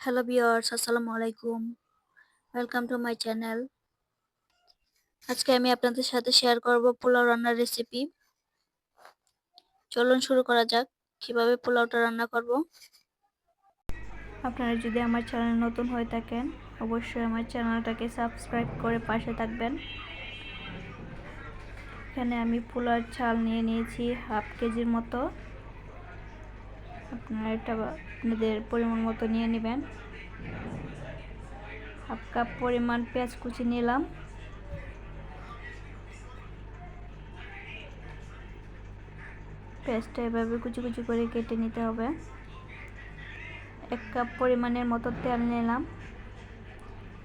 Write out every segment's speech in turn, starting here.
Hello বিয়ার্স আসসালামু আলাইকুম welcome to my channel আজকে আমি আপনাদের সাথে শেয়ার করব পোলাও রান্নার রেসিপি চলুন শুরু করা যাক, কীভাবে পোলাওটা রান্না করব। আপনারা যদি আমার চ্যানেল নতুন হয়ে থাকেন, অবশ্যই আমার চ্যানেলটাকে সাবস্ক্রাইব করে পাশে থাকবেন। এখানে আমি পোলার চাল নিয়ে নিয়েছি, হাফ কেজির মতো। আপনারা এটা আপনাদের পরিমাণ মতো নিয়ে নেবেন। হাফ কাপ পরিমাণ পেঁয়াজ কুচি নিলাম। পেঁয়াজটা এভাবে কুচি কুচি করে কেটে নিতে হবে। এক কাপ পরিমাণের মতো তেল নিলাম।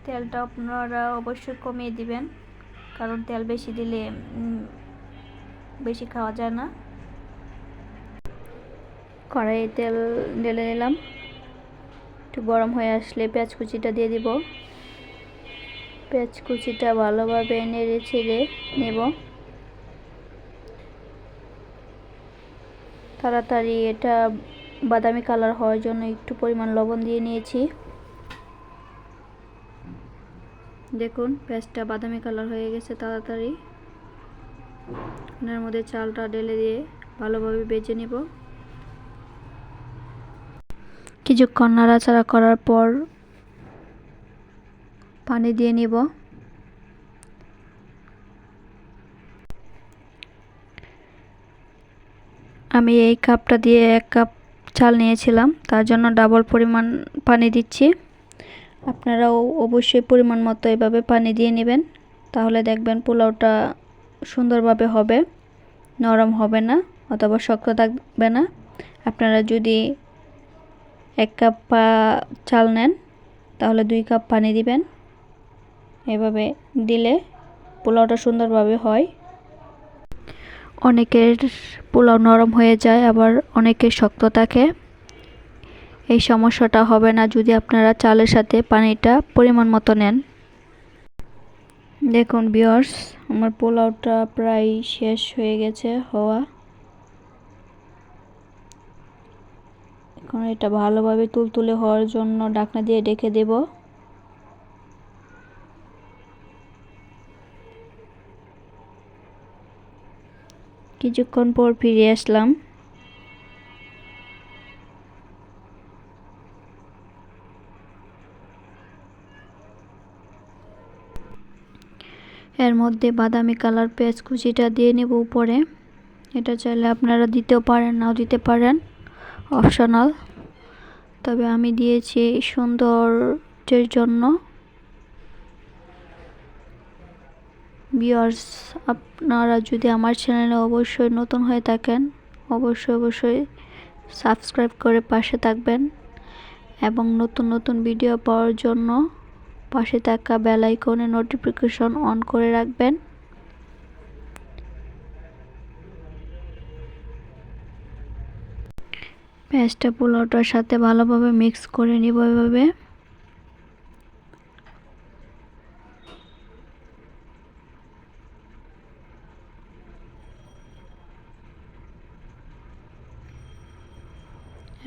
তেলটা আপনারা অবশ্যই কমিয়ে দিবেন, কারণ তেল বেশি দিলে বেশি খাওয়া যায় না। কড়াইয়ে তেল ঢেলে নিলাম। একটু গরম হয়ে আসলে পেঁয়াজ কুচিটা দিয়ে দিব। পেঁয়াজ কুচিটা ভালোভাবে নেড়ে ছেড়ে নেব। তাড়াতাড়ি এটা বাদামি কালার হওয়ার জন্য একটু পরিমাণ লবণ দিয়ে নিয়েছি। দেখুন, পেঁয়াজটা বাদামি কালার হয়ে গেছে তাড়াতাড়ি। ওনার মধ্যে চালটা ঢেলে দিয়ে ভালোভাবে বেজে নেব। কিছুক্ষণ নাড়াচাড়া করার পর পানি দিয়ে নিব। আমি এই কাপটা দিয়ে এক কাপ চাল নিয়েছিলাম, তার জন্য ডাবল পরিমাণ পানি দিচ্ছি। আপনারাও অবশ্যই পরিমাণ মতো এভাবে পানি দিয়ে নেবেন, তাহলে দেখবেন পোলাওটা সুন্দরভাবে হবে, নরম হবে না অথবা শক্ত থাকবে না। আপনারা যদি এক কাপ চাল নেন, তাহলে দুই কাপ পানি দিবেন। এভাবে দিলে পোলাওটা সুন্দরভাবে হয়। অনেকের পোলাও নরম হয়ে যায়, আবার অনেকের শক্ত থাকে। এই সমস্যাটা হবে না যদি আপনারা চালের সাথে পানিটা পরিমাণ মতো নেন। দেখুন বিয়ার্স আমার পোলাওটা প্রায় শেষ হয়ে গেছে, হওয়া এখন এটা ভালোভাবে তুলতুলে হওয়ার জন্য ডাকনা দিয়ে ডেকে দেব। কিছুক্ষণ পর ফিরে আসলাম। এর মধ্যে বাদামি কালার পেঁয়াজ কুচিটা দিয়ে নেব উপরে। এটা চাইলে আপনারা দিতেও পারেন, নাও দিতে পারেন। অপশনাল তবে আমি দিয়েছি সৌন্দর্যের জন্য। বিয়ার্স আপনারা যদি আমার চ্যানেলে অবশ্যই নতুন হয়ে থাকেন, অবশ্যই অবশ্যই সাবস্ক্রাইব করে পাশে থাকবেন এবং নতুন নতুন ভিডিও পাওয়ার জন্য পাশে থাকা বেল আইকনে নোটিফিকেশন অন করে রাখবেন। পেঁয়াজটা পোলাওটার সাথে ভালোভাবে মিক্স করে নিব এভাবে।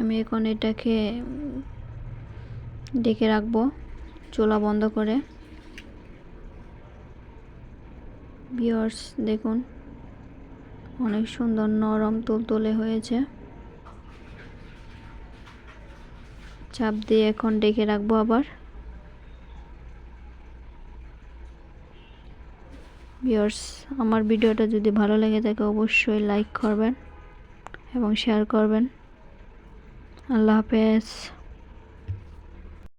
আমি এখন এটাকে ডেকে রাখব চোলা বন্ধ করে। বিয়ার্স দেখুন, অনেক সুন্দর নরম তুলতুলে হয়েছে। চাপ দিয়ে এখন ডেকে রাখব আবার। ভিউয়ার্স আমার ভিডিওটা যদি ভালো লেগে থাকে অবশ্যই লাইক করবেন এবং শেয়ার করবেন। আল্লাহ হাফেজ।